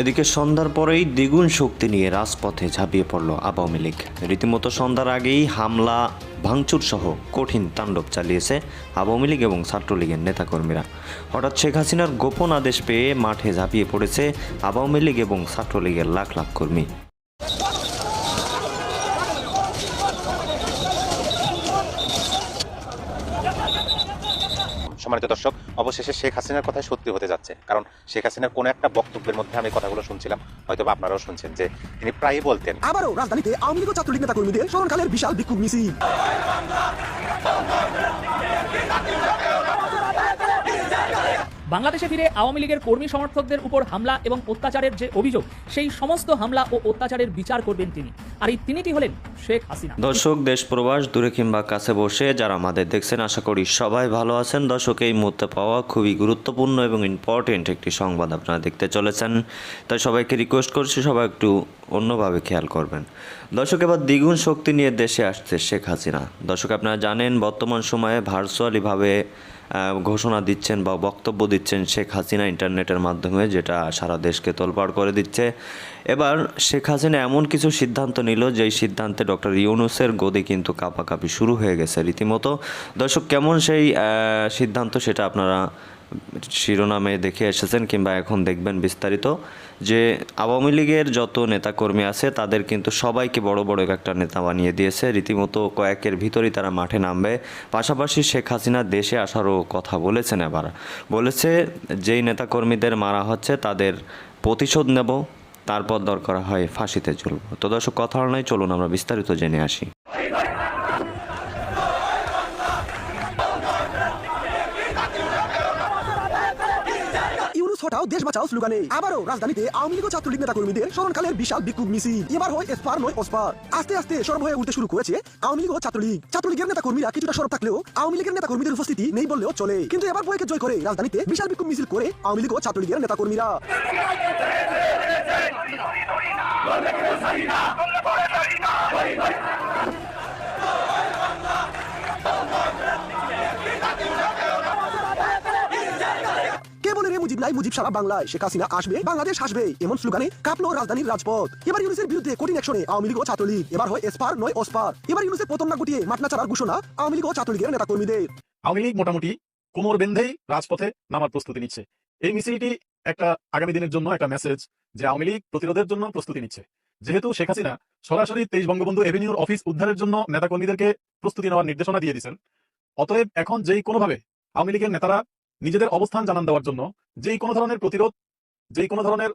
এদিকে সন্ধ্যার পরেই দ্বিগুণ শক্তি নিয়ে রাজপথে ঝাঁপিয়ে পড়ল আওয়ামী লীগ। রীতিমতো সন্ধ্যার আগেই হামলা ভাঙচুর সহ কঠিন তাণ্ডব চালিয়েছে আওয়ামী লীগ এবং ছাত্রলীগের নেতাকর্মীরা। হঠাৎ শেখ হাসিনার গোপন আদেশ পেয়ে মাঠে ঝাঁপিয়ে পড়েছে আওয়ামী লীগ এবং ছাত্রলীগের লাখ লাখ কর্মী। সম্মানিত দর্শক, অবশেষে শেখ হাসিনার কথাই সত্যি হতে যাচ্ছে। কারণ শেখ হাসিনার কোনো একটা বক্তব্যের মধ্যে আমি কথাগুলো শুনছিলাম হয়তো আপনারাও শুনছেন যে তিনি প্রায়ই বলতেন, আবারও রাজধানীতে আওয়ামী লীগ ছাত্রলীগ নেতা কর্মীদের স্মরণকালের বিশাল বিক্ষোভ মিছিল। বাংলাদেশে ফিরে আওয়ামী লীগের কর্মী সমর্থকদের উপর হামলা এবং অত্যাচারের যে অভিযোগ, সেই সমস্ত হামলা ও অত্যাচারের বিচার করবেন তিনি। আর এই তিনিটি হলেন শেখ হাসিনা। দর্শক দেশ প্রবাস দূরে কিংবা কাছে বসে যারা আমাদের দেখছেন, আশা করি সবাই ভালো আছেন। দর্শক, এই মুহূর্তে পাওয়া খুবই গুরুত্বপূর্ণ এবং ইম্পর্টেন্ট একটি সংবাদ আপনারা দেখতে চলেছেন। তাই সবাইকে রিকোয়েস্ট করছি সবাই একটু অন্যভাবে খেয়াল করবেন। দর্শক, এবার দ্বিগুণ শক্তি নিয়ে দেশে আসছে শেখ হাসিনা। দর্শক, আপনারা জানেন, বর্তমান সময়ে ভার্চুয়ালিভাবে ঘোষণা দিচ্ছেন বা বক্তব্য দিচ্ছেন শেখ হাসিনা ইন্টারনেটের মাধ্যমে, যেটা সারা দেশকে তোলপাড় করে দিচ্ছে। এবার শেখ হাসিনা এমন কিছু সিদ্ধান্ত নিল, যেই সিদ্ধান্তে ডক্টর ইউনুসের গদি কিন্তু কাঁপাকাঁপি শুরু হয়ে গেছে রীতিমতো। দর্শক, কেমন সেই সিদ্ধান্ত, সেটা আপনারা শিরোনামে দেখে এসেছেন কিংবা এখন দেখবেন বিস্তারিত যে আওয়ামী লীগের যত নেতাকর্মী আছে, তাদের কিন্তু সবাইকে বড় বড় একটা নেতা বানিয়ে দিয়েছে। রীতিমতো কয়েকের ভিতরেই তারা মাঠে নামবে। পাশাপাশি শেখ হাসিনা দেশে আসারও কথা বলেছেন এবার। বলেছে, যেই নেতাকর্মীদের মারা হচ্ছে তাদের প্রতিশোধ নেব, তারপর দরকার হয় ফাঁসিতে চলব তো দর্শক, কথা নয় চলুন আমরা বিস্তারিত জেনে আসি ইউনুস হটাও দেশ বাঁচাও স্লোগানে। আবারও রাজধানীতে আওয়ামী লীগ ছাত্রলীগ নেতা কর্মীদের স্মরণকালের বিশাল বিক্ষোভ মিছিল। এবার হয় এসপার নয় ওসপার আস্তে আস্তে সরব হয়ে উঠতে শুরু করেছে আওয়ামী লীগ ও ছাত্রলীগ। ছাত্রলীগের নেতা কর্মীরা কিছুটা সরব থাকলেও আওয়ামী লীগের নেতা কর্মীদের উপস্থিতি নেই বললেও চলে। কিন্তু এবার বইকে জয় করে রাজধানীতে বিশাল বিক্ষোভ মিছিল করে আওয়ামী লীগ ও ছাত্রলীগের নেতা কর্মীরা কে বলে মুজিব সারা বাংলায় শেখ হাসিনা আসবে, বাংলাদেশ আসবে এমন স্লোগানে কাঁপলো রাজধানীর রাজপথ। এবার ইউনুসের বিরুদ্ধে কঠিন অ্যাকশনে আওয়ামী লীগ ও ছাত্রলীগ, এবার হয় এসপার নয় ওসপার। এবার ইউনুসের পতন না গুটিয়ে মাঠনা চালার ঘোষণা আওয়ামী লীগ ও ছাত্রলীগের নেতা কর্মীদের আওয়ামী লীগ মোটামুটি কোমর বেঁধেই রাজপথে নামার প্রস্তুতি নিচ্ছে। এই মিছিলটি একটা আগামী দিনের জন্য একটা মেসেজ যে আওয়ামী লীগ প্রতিরোধের জন্য প্রস্তুতি নিচ্ছে। যেহেতু শেখ হাসিনা সরাসরি তেইশ বঙ্গবন্ধু এভিনিউর অফিস উদ্ধারের জন্য নেতাকর্মীদেরকে প্রস্তুতি নেওয়ার নির্দেশনা দিয়ে দিয়েছেন, অতএব এখন যেই কোনোভাবে আওয়ামী লীগের নেতারা নিজেদের অবস্থান জানান দেওয়ার জন্য, যেই কোনো ধরনের প্রতিরোধ, যেই কোনো ধরনের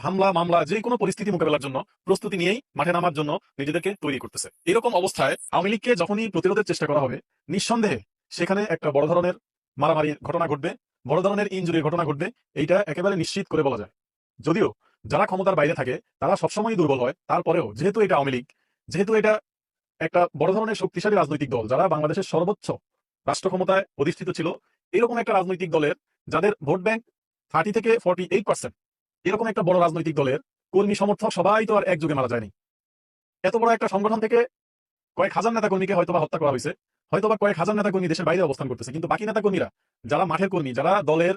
হামলা, মামলা যে কোনো পরিস্থিতি মোকাবেলার জন্য প্রস্তুতি নিয়েই মাঠে নামার জন্য নিজেদেরকে তৈরি করতেছে। এরকম অবস্থায় আওয়ামী লীগকে যখনই প্রতিরোধের চেষ্টা করা হবে, নিঃসন্দেহে সেখানে একটা বড় ধরনের মারামারির ঘটনা ঘটবে, বড় ধরনের ইনজুরির ঘটনা ঘটবে, এইটা একেবারে নিশ্চিত করে বলা যায়। যদিও যারা ক্ষমতার বাইরে থাকে, তারা সবসময়ই দুর্বল হয়, তারপরেও যেহেতু এটা আওয়ামী লীগ, যেহেতু এটা একটা বড় ধরনের শক্তিশালী রাজনৈতিক দল, যারা বাংলাদেশের সর্বোচ্চ রাষ্ট্র ক্ষমতায় অধিষ্ঠিত ছিল এরকম একটা রাজনৈতিক দলের, যাদের ভোট ব্যাংক থার্টি থেকে ফর্টি এইট পার্সেন্ট এরকম একটা বড় রাজনৈতিক দলের কর্মী সমর্থক সবাই তো আর একযোগে মারা যায়নি। এত বড় একটা সংগঠন থেকে কয়েক হাজার নেতা কর্মীকে হয়তোবা হত্যা করা হয়েছে হয়তো বা কয়েক হাজার নেতা কর্মী দেশের বাইরে অবস্থান করতেছে, কিন্তু বাকি নেতা কর্মীরা যারা মাঠের কর্মী, যারা দলের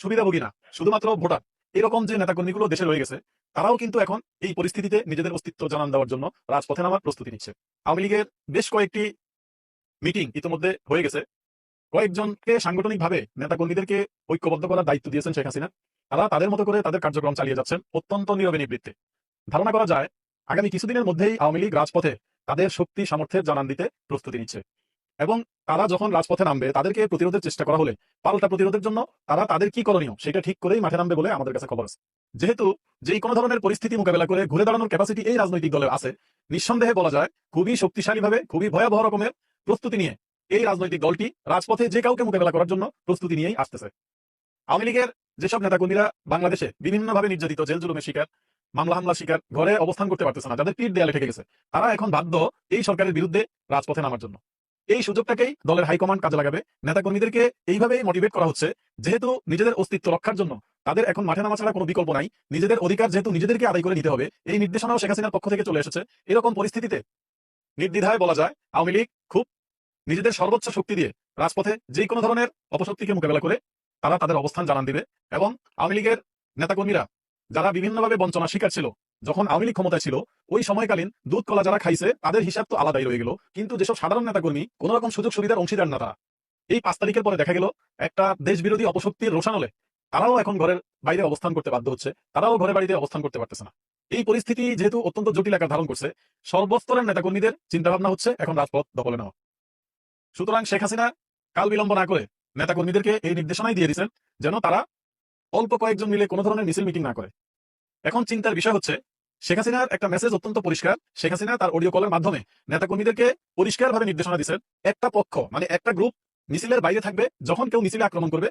সুবিধাভোগী না শুধুমাত্র ভোটার, এরকম যে নেতা কর্মীগুলো দেশে রয়ে গেছে, তারাও কিন্তু এখন এই পরিস্থিতিতে নিজেদের অস্তিত্ব জানান দেওয়ার জন্য রাজপথে নামার প্রস্তুতি নিচ্ছে। আওয়ামী লীগের বেশ কয়েকটি মিটিং ইতিমধ্যে হয়ে গেছে। কয়েকজনকে সাংগঠনিকভাবে নেতা কর্মীদেরকে ঐক্যবদ্ধ করার দায়িত্ব দিয়েছেন শেখ হাসিনা। তারা তাদের মতো করে তাদের কার্যক্রম চালিয়ে যাচ্ছেন অত্যন্ত নীরবে নিবৃত্তে। ধারণা করা যায়, আগামী কিছুদিনের মধ্যেই আওয়ামী লীগ রাজপথে তাদের শক্তি, সামর্থ্যের জানান দিতে প্রস্তুতি নিচ্ছে। এবং তারা যখন রাজপথে নামবে, তাদেরকে প্রতিরোধের চেষ্টা করা হলে, পাল্টা প্রতিরোধের জন্য তারা তাদের কি করণীয়, সেটা ঠিক করেই মাঠে নামবে বলে আমাদের কাছে খবর আছে। যেহেতু যেই কোনো ধরনের পরিস্থিতি মোকাবেলা করে ঘুরে দাঁড়ানোর ক্যাপাসিটি এই রাজনৈতিক দলের আছে, নিঃসন্দেহে বলা যায়, খুবই শক্তিশালীভাবে, খুবই ভয়াবহ রকমের প্রস্তুতি নিয়ে এই রাজনৈতিক দলটি রাজপথে যে কাউকে মোকাবেলা করার জন্য প্রস্তুতি নিয়েই আসতেছে। আওয়ামী লীগের যেসব নেতাকর্মীরা বাংলাদেশে বিভিন্নভাবে নির্যাতিত জেল জুলুমের শিকার, মামলা, হামলার শিকার ঘরে অবস্থান করতে পারতেছে না, যাদের পিঠ দেয়ালে ঠেকে গেছে, তারা এখন বাধ্য এই সরকারের বিরুদ্ধে রাজপথে নামার জন্য। এই সুযোগটাকেই দলের হাইকমান্ড কাজে লাগাবে। নেতাকর্মীদেরকে এইভাবেই মোটিভেট করা হচ্ছে, যেহেতু নিজেদের অস্তিত্ব রক্ষার জন্য তাদের এখন মাঠে নামা ছাড়া কোনো বিকল্প নাই। নিজেদের অধিকার যেহেতু নিজেদেরকে আদায় করে নিতে হবে, এই নির্দেশনাও শেখ হাসিনার পক্ষ থেকে চলে এসেছে। এরকম পরিস্থিতিতে নির্দ্বিধায় বলা যায়, আওয়ামী লীগ খুব নিজেদের সর্বোচ্চ শক্তি দিয়ে রাজপথে যে কোনো ধরনের অপশক্তিকে মোকাবেলা করে তারা তাদের অবস্থান জানান দিবে এবং আওয়ামী লীগের নেতাকর্মীরা যারা বিভিন্নভাবে বঞ্চনা শিকার ছিল, যখন আওয়ামী লীগ ক্ষমতায় ছিল, ওই সময়কালীন দুধ কলা যারা খাইছে, তাদের হিসাব তো আলাদাই রয়ে গেল। কিন্তু যেসব সাধারণ নেতাকর্মী কোন রকম সুযোগ সুবিধার অংশীদার না তারা। এই পাঁচ তারিখের পরে দেখা গেল, একটা দেশ বিরোধী অপশক্তির রোশানলে তারাও এখন ঘরের বাইরে অবস্থান করতে বাধ্য হচ্ছে, তারাও ঘরে বাড়িতে অবস্থান করতে পারতেছে না। এই পরিস্থিতি যেহেতু অত্যন্ত জটিল আকার ধারণ করছে, সর্বস্তরের নেতাকর্মীদের চিন্তাভাবনা হচ্ছে এখন রাজপথ দখলে নেওয়া। সুতরাং শেখ হাসিনা কাল বিলম্ব না করে নেতাকর্মীদেরকে এই নির্দেশনাই দিয়ে দিয়েছেন যেন তারা অল্প কয়েকজন মিলে কোনো ধরনের মিছিল মিটিং না করে। এখন চিন্তার বিষয় হচ্ছে, শেখ হাসিনার একটা মেসেজ অত্যন্ত পরিষ্কার। শেখ হাসিনা তার অডিও কলের মাধ্যমে নেতাকর্মীদেরকে পরিষ্কারভাবে নির্দেশনা দিচ্ছেন একটা পক্ষ মানে একটা গ্রুপ মিছিলের বাইরে থাকবে, যখন কেউ মিছিলে আক্রমণ করবে,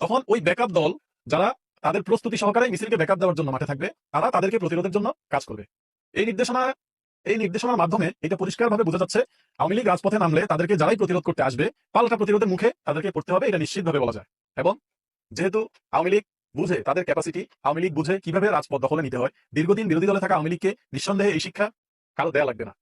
তখন ওই ব্যাকআপ দল যারা তাদের প্রস্তুতি সহকারে মিছিলকে ব্যাকআপ দেওয়ার জন্য মাঠে থাকবে, তারা তাদেরকে প্রতিরোধের জন্য কাজ করবে। এই নির্দেশনা এই নির্দেশনার মাধ্যমে এটা পরিষ্কারভাবে বোঝা যাচ্ছে, আওয়ামী লীগ রাজপথে নামলে তাদেরকে যারাই প্রতিরোধ করতে আসবে, পাল্টা প্রতিরোধের মুখে তাদেরকে পড়তে হবে, এটা নিশ্চিতভাবে বলা যায়। এবং যেহেতু আওয়ামী লীগ বুঝে তাদের ক্যাপাসিটি আওয়ামী লীগ বুঝে কীভাবে রাজপথ দখলে নিতে হয়, দীর্ঘদিন বিরোধী দলে থাকা আওয়ামী লীগকে নিঃসন্দেহে এই শিক্ষা কারও দেয়া লাগবে না।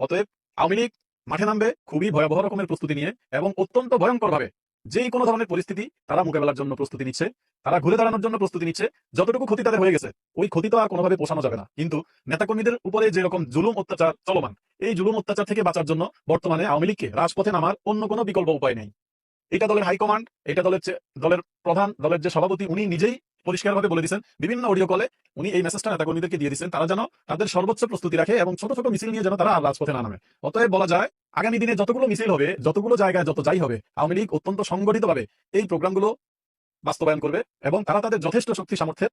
অতএব আওয়ামী লীগ মাঠে নামবে খুবই ভয়াবহ রকমের প্রস্তুতি নিয়ে এবং অত্যন্ত ভয়ঙ্কর ভাবে যেই কোনো ধরনের পরিস্থিতি তারা মোকাবেলার জন্য প্রস্তুতি নিচ্ছে। তারা ঘুরে দাঁড়ানোর জন্য প্রস্তুতি নিচ্ছে, যতটুকু ক্ষতি তাদের হয়ে গেছে, ওই ক্ষতি তো আর কোনোভাবে পোষানো যাবে না। কিন্তু নেতাকর্মীদের উপরে যেরকম জুলুম অত্যাচার চলমান, এই জুলুম অত্যাচার থেকে বাঁচার জন্য বর্তমানে আওয়ামী লীগকে রাজপথে নামার অন্য কোনো বিকল্প উপায় নেই। এটা দলের হাইকমান্ড এটা দলের দলের প্রধান, দলের যে সভাপতি, উনি নিজেই পরিষ্কারভাবে বলে দিয়েছেন, বিভিন্ন অডিও কলে উনি এই মেসেজটা নেতাকর্মীদেরকে দিয়ে দিচ্ছেন তারা যেন তাদের সর্বোচ্চ প্রস্তুতি রাখে এবং ছোট ছোট মিছিল নিয়ে যেন তারা আর রাজপথে না নামে। অতএব বলা যায়, আগামী দিনে যতগুলো মিছিল হবে, যতগুলো জায়গায় যত যাই হবে, আওয়ামী লীগ অত্যন্ত সংগঠিতভাবে এই প্রোগ্রামগুলো বাস্তবায়ন করবে এবং তারা তাদের যথেষ্ট শক্তি সামর্থ্যের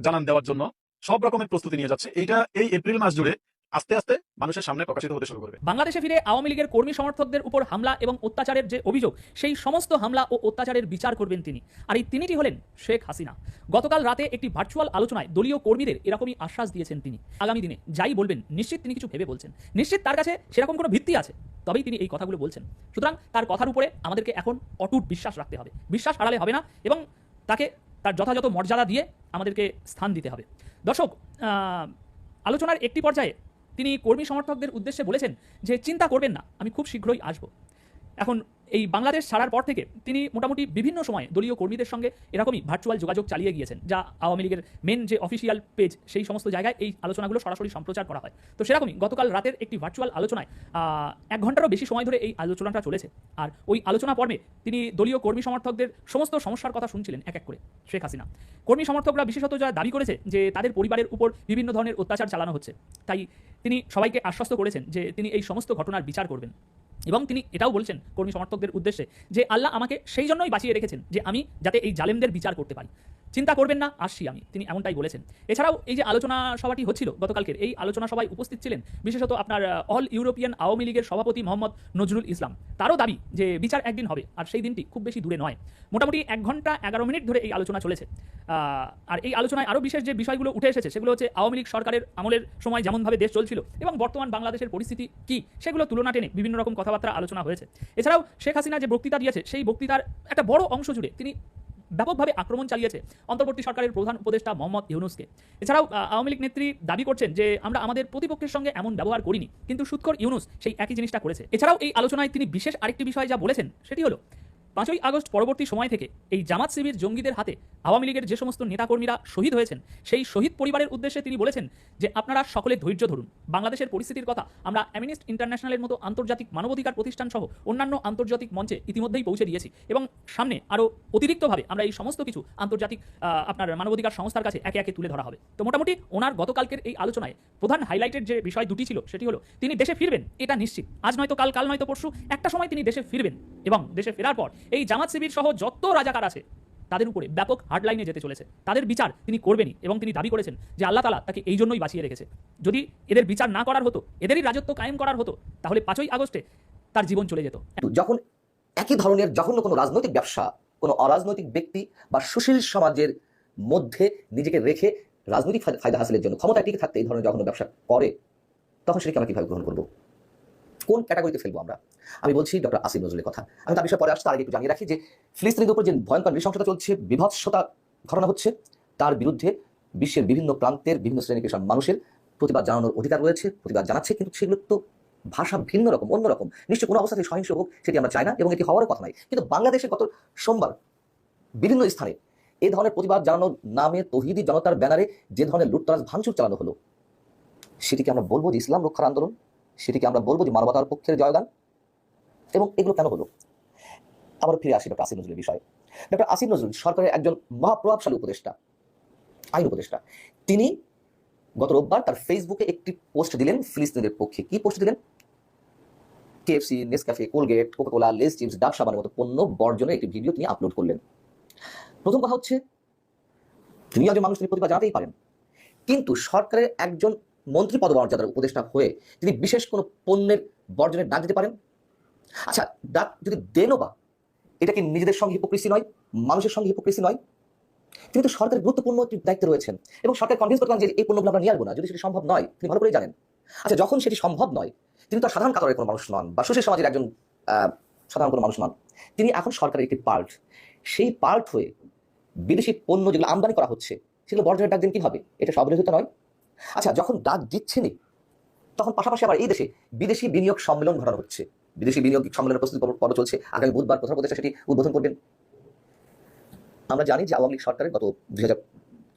জানান দেওয়ার জন্য সব রকমের প্রস্তুতি নিয়ে যাচ্ছে। এইটা এই এপ্রিল মাস জুড়ে আস্তে আস্তে মানুষের সামনে প্রকাশিত হতে শুরু করবে। বাংলাদেশে ফিরে আওয়ামী লীগের কর্মী সমর্থকদের উপর হামলা এবং অত্যাচারের যে অভিযোগ, সেই সমস্ত হামলা ও অত্যাচারের বিচার করবেন তিনি। আর এই তিনিটি হলেন শেখ হাসিনা। গতকাল রাতে একটি ভার্চুয়াল আলোচনায় দলীয় কর্মীদের এরকমই আশ্বাস দিয়েছেন তিনি। আগামী দিনে যাই বলবেন, নিশ্চিত তিনি কিছু ভেবে বলছেন। নিশ্চিত তার কাছে সেরকম কোনো ভিত্তি আছে। তবেই তিনি এই কথাগুলো বলছেন। সুতরাং তার কথার উপরে আমাদেরকে এখন অটুট বিশ্বাস রাখতে হবে। বিশ্বাস হারালে হবে না এবং তাকে তার যথাযথ মর্যাদা দিয়ে আমাদেরকে স্থান দিতে হবে। দর্শক আলোচনার একটি পর্যায়ে তিনি কর্মী সমর্থকদের উদ্দেশ্যে বলেছেন যে চিন্তা করবেন না আমি খুব শীঘ্রই আসব। এখন এই বাংলাদেশ ছাড়ার পর থেকে তিনি মোটামুটি বিভিন্ন সময়ে দলীয় কর্মীদের সঙ্গে এরকমই ভার্চুয়াল যোগাযোগ চালিয়ে গিয়েছেন, যা আওয়ামী লীগের মেন যে অফিসিয়াল পেজ সেই সমস্ত জায়গায় এই আলোচনাগুলো সরাসরি সম্প্রচার করা হয়। তো সেরকমই গতকাল রাতের একটি ভার্চুয়াল আলোচনায় এক ঘন্টারও বেশি সময় ধরে এই আলোচনাটা চলেছে। আর ওই আলোচনা পর্বে তিনি দলীয় কর্মী সমর্থকদের সমস্ত সমস্যার কথা শুনছিলেন এক এক করে শেখ হাসিনা। কর্মী সমর্থকরা বিশেষত যারা দাবি করেছে যে তাদের পরিবারের উপর বিভিন্ন ধরনের অত্যাচার চালানো হচ্ছে, তাই তিনি সবাইকে আশ্বস্ত করেছেন যে তিনি এই সমস্ত ঘটনার বিচার করবেন। এবং তিনি এটাও বলছেন কর্মী সমর্থকদের উদ্দেশ্যে যে আল্লাহ আমাকে সেই জন্যই বাঁচিয়ে রেখেছেন যে আমি যাতে এই জালেমদের বিচার করতে পারি। চিন্তা করবেন না, আসছি আমি, তিনি এমনটাই বলেছেন। এছাড়াও এই যে আলোচনা সভাটি হচ্ছিল গতকালকের, এই আলোচনা সভায় উপস্থিত ছিলেন বিশেষত আপনার অল ইউরোপিয়ান আওয়ামী লীগের সভাপতি মোহাম্মদ নজরুল ইসলাম। তারও দাবি যে বিচার একদিন হবে, আর সেই দিনটি খুব বেশি দূরে নয়। মোটামুটি এক ঘণ্টা এগারো মিনিট ধরে এই আলোচনা চলেছে। আর এই আলোচনায় আরও বিশেষ যে বিষয়গুলো উঠে এসেছে, সেগুলো হচ্ছে আওয়ামী লীগ সরকারের আমলের সময় যেমনভাবে দেশ চলছিল এবং বর্তমান বাংলাদেশের পরিস্থিতি কি, সেগুলো তুলনা টেনে বিভিন্ন রকম কথাবার্তা আলোচনা হয়েছে। এছাড়াও শেখ হাসিনা যে বক্তৃতা দিয়েছে, সেই বক্তৃতার একটা বড় অংশ জুড়ে তিনি ব্যাপকভাবে আক্রমণ চালিয়েছে অন্তর্বর্তী সরকারের প্রধান উপদেষ্টা মোহাম্মদ ইউনুসকে। এছাড়াও আওয়ামী লীগ নেত্রী দাবি করছেন যে, আমরা আমাদের প্রতিপক্ষের সঙ্গে এমন ব্যবহার করিনি, কিন্তু সুৎকর ইউনুস সেই একই জিনিসটা করেছে। এছাড়াও এই আলোচনায় তিনি বিশেষ আরেকটি বিষয় যা বলেছেন, সেটি হলো পাঁচই আগস্ট পরবর্তী সময় থেকে এই জামাত শিবির জঙ্গিদের হাতে আওয়ামী লীগের যে সমস্ত নেতাকর্মীরা শহীদ হয়েছেন, সেই শহীদ পরিবারের উদ্দেশ্যে তিনি বলেছেন যে, আপনারা সকলে ধৈর্য ধরুন। বাংলাদেশের পরিস্থিতির কথা আমরা অ্যামিনিস্ট ইন্টারন্যাশনালের মতো আন্তর্জাতিক মানবাধিকার প্রতিষ্ঠান সহ অন্যান্য আন্তর্জাতিক মঞ্চে ইতিমধ্যেই পৌঁছে দিয়েছি এবং সামনে আরও অতিরিক্তভাবে আমরা এই সমস্ত কিছু আন্তর্জাতিক আপনার মানবাধিকার সংস্থার কাছে একে একে তুলে ধরা হবে। তো মোটামুটি ওনার গতকালকের এই আলোচনায় প্রধান হাইলাইটেড যে বিষয় দুটি ছিল, সেটি হলো তিনি দেশে ফিরবেন, এটা নিশ্চিত। আজ নয়তো কাল কাল নয়তো পরশু, একটা সময় তিনি দেশে ফিরবেন এবং দেশে ফেরার পর এই জামাত শিবির সহ যত রাজাকার আছে, তাদের উপরে ব্যাপক হার্ডলাইনে যেতে চলেছে। তাদের বিচার তিনি করবেনই এবং তিনি দাবি করেছেন যে আল্লাহ তালা তাকে এই জন্যই বাঁচিয়ে রেখেছে। যদি এদের বিচার না করার হতো, এদেরই রাজত্ব কায়েম করার হতো, তাহলে পাঁচই আগস্টে তার জীবন চলে যেত। যখন একই ধরনের জঘন্য কোনো রাজনৈতিক ব্যবসা, কোনো অরাজনৈতিক ব্যক্তি বা সুশীল সমাজের মধ্যে নিজেকে রেখে রাজনৈতিক ফায়দা- হাসিলের জন্য ক্ষমতায় টিকে থাকতে এই ধরনের জঘন্য ব্যবসা করে, তখন সেটাকে আমরা কীভাবে গ্রহণ করব? কোন ক্যাটাগরিতে ফেলব আমরা? আমি বলছি ডক্টর আসিফ নজরুলের কথা। আমি তার বিষয়ে পরে আসছি, তার আগে একটু জানিয়ে রাখি যে ফিলিস্তিনের উপর যে ভয়ঙ্কর নৃশংসতা চলছে, বিভৎসতা ঘটনা হচ্ছে, তার বিরুদ্ধে বিশ্বের বিভিন্ন প্রান্তের, বিভিন্ন শ্রেণি পেশার মানুষের প্রতিবাদ জানানোর অধিকার রয়েছে, প্রতিবাদ জানাচ্ছে, কিন্তু সেগুলো তো ভাষা ভিন্ন রকম অন্যরকম নিশ্চয় কোনো অবস্থাতে সহিংস হোক, সেটি আমরা চাই না, এবং এটি হওয়ারও কথা নয় কিন্তু বাংলাদেশে গত সোমবার বিভিন্ন স্থানে এই ধরনের প্রতিবাদ জানানোর নামে তহিদি জনতার ব্যানারে যে ধরনের লুটতরাজ, ভাঙচুর চালানো হলো, সেটিকে আমরা বলব যে ইসলাম রক্ষার আন্দোলন। সেটিকে আমরা বলব যে মানবতার পক্ষের জয়গান। এবং এগুলো কেন হলো? আবার ফিরে আসি ডক্টর আসিফ নজরুলের বিষয়ে। ডক্টর আসিফ নজরুল সরকারের একজন মহাপ্রভাবশালী উপদেষ্টা, আইন উপদেষ্টা। তিনি গত রোববার তার ফেসবুকে একটি পোস্ট দিলেন ফিলিস্তিনের পক্ষে কি পোস্ট দিলেন? KFC, Nescafe, Colgate, Coca-Cola, Lay's chips ডাক সাবানের মতো পণ্য বর্জনের একটি ভিডিও তিনি আপলোড করলেন। প্রথম কথা হচ্ছে, তিনি একজন মানুষ, তিনি প্রতিভা জানাতেই পারেন। কিন্তু সরকারের একজন মন্ত্রী পদমর্যাদার উপদেষ্টা হয়ে তিনি বিশেষ কোনো পণ্যের বর্জনের ডাক দিতে পারেন? আচ্ছা ডাক যদি দেনও বা, এটা কি নিজেদের সঙ্গে হিপোক্রেসি নয়? মানুষের সঙ্গে হিপোক্রেসি নয়? তিনি তো সরকারের গুরুত্বপূর্ণ একটি দায়িত্বে রয়েছেন এবং সরকার কনভিন্স করতে যে এই পণ্যগুলো আমরা নিয়ে আসব না, যদি সেটি সম্ভব নয়, তিনি ভালো করেই জানেন। আচ্ছা যখন সেটি সম্ভব নয়, তিনি তো সাধারণ কাতারের কোনো মানুষ নন বা সুশীল সমাজের একজন সাধারণ কোনো মানুষ নন। তিনি এখন সরকারের একটি পার্ট। সেই পার্ট হয়ে বিদেশি পণ্য যেগুলো আমদানি করা হচ্ছে, সেগুলো বর্জনের ডাক দিন কি হবে এটা সবরহিত নয়। আচ্ছা যখন ডাক দিচ্ছেনই, তখন পাশাপাশি আবার এই দেশে বিদেশি বিনিয়োগ সম্মেলন ঘটানো হচ্ছে। বিদেশি বিনিয়োগ সম্মেলনের প্রস্তুতি পর্ব- চলছে। আগামী বুধবার প্রধান উপদেষ্টা সেটি উদ্বোধন করবেন। আমরা জানি যে আওয়ামী লীগ সরকারের গত দুই হাজার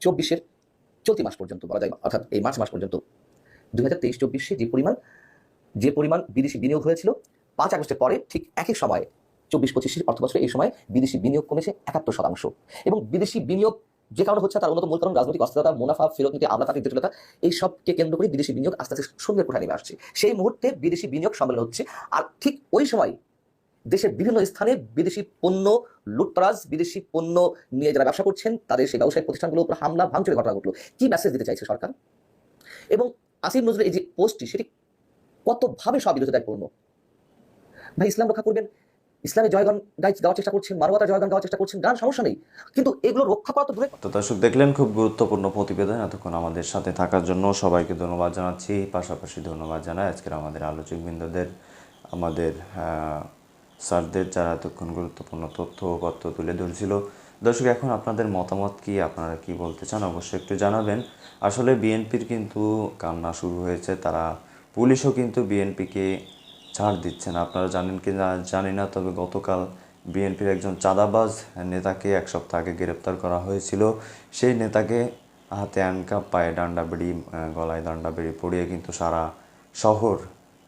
চব্বিশের চলতি মাস পর্যন্ত বলা যায়, অর্থাৎ এই মার্চ মাস পর্যন্ত, দুই হাজার তেইশ চব্বিশে যে পরিমাণ যে পরিমাণ বিদেশি বিনিয়োগ হয়েছিল, পাঁচ আগস্টের পরে ঠিক একই সময়ে, চব্বিশ পঁচিশের অর্থবছরে এই সময় বিদেশি বিনিয়োগ কমেছে একাত্তর শতাংশ। এবং বিদেশি বিনিয়োগ যে কারণে হচ্ছে তার অন্যতম মূল কারণ রাজনৈতিক অস্থিরতা, মুনাফা, ফেরত নিতে আমরা জটিলতা এই সবকে কেন্দ্র করে বিদেশি বিনিয়োগ আস্তে আস্তে সুন্দর কোঠায় নেমে আসছে। সেই মুহূর্তে বিদেশি বিনিয়োগ সম্মেলন হচ্ছে। আর ঠিক ওই সময় দেশের বিভিন্ন স্থানে বিদেশি পণ্য লুটতরাজ, বিদেশি পণ্য নিয়ে যারা ব্যবসা করছেন, তাদের সেই ব্যবসায়িক প্রতিষ্ঠানগুলোর উপর হামলা, ভাঙচুরের ঘটনা ঘটলো। কি মেসেজ দিতে চাইছে সরকার? এবং আসিফ নজরুলের এই যে পোস্টটি সেটি কতভাবে স্ববিরোধিতাপূর্ণ ভাই, ইসলাম রক্ষা করবেন? ইসলামের জয়গান গাই গাওয়ার চেষ্টা করছেন, মানবতার জয়গান গাওয়ার চেষ্টা করছেন, গান সমস্যা নেই। কিন্তু এগুলো রক্ষা করা তো দূরে তো দর্শক, দেখলেন খুব গুরুত্বপূর্ণ প্রতিবেদন এতক্ষণ আমাদের সাথে থাকার জন্য সবাইকে ধন্যবাদ জানাচ্ছি। পাশাপাশি ধন্যবাদ জানাই আজকের আমাদের আলোচক বৃন্দদের আমাদের স্যারদের যারা এতক্ষণ গুরুত্বপূর্ণ তথ্য তথ্য তুলে ধরছিল। দর্শক, এখন আপনাদের মতামত কি? আপনারা কি বলতে চান? অবশ্যই একটু জানাবেন। আসলে বিএনপির কিন্তু কান্না শুরু হয়েছে, তারা পুলিশও কিন্তু বিএনপিকে ছাড় দিচ্ছে না আপনারা জানেন কি না জানি না, তবে গতকাল বিএনপির একজন চাঁদাবাজ নেতাকে এক সপ্তাহ আগে গ্রেপ্তার করা হয়েছিল। সেই নেতাকে হাতে আনকা পায়ে ডান্ডা বেড়ি গলায় ডান্ডা বেড়ি পড়িয়ে কিন্তু সারা শহর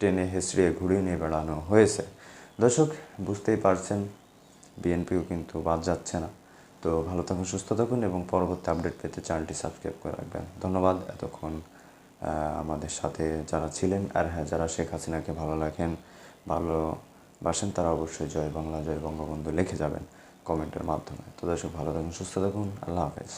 টেনে হেসড়িয়ে ঘুরিয়ে নিয়ে বেড়ানো হয়েছে। দর্শক, বুঝতেই পারছেন, বিএনপিও কিন্তু বাদ যাচ্ছে না। তো ভালো থাকুন, সুস্থ থাকুন এবং পরবর্তী আপডেট পেতে চ্যানেলটি সাবস্ক্রাইব করে রাখবেন। ধন্যবাদ, এতক্ষণ আমাদের সাথে যারা ছিলেন আর হ্যাঁ যারা শেখ হাসিনাকে ভালো লাগেন ভালোবাসেন তারা অবশ্যই জয় বাংলা, জয় বঙ্গবন্ধু লিখে যাবেন কমেন্টের মাধ্যমে। তো দর্শক, ভালো থাকুন, সুস্থ থাকুন, আল্লাহ হাফেজ।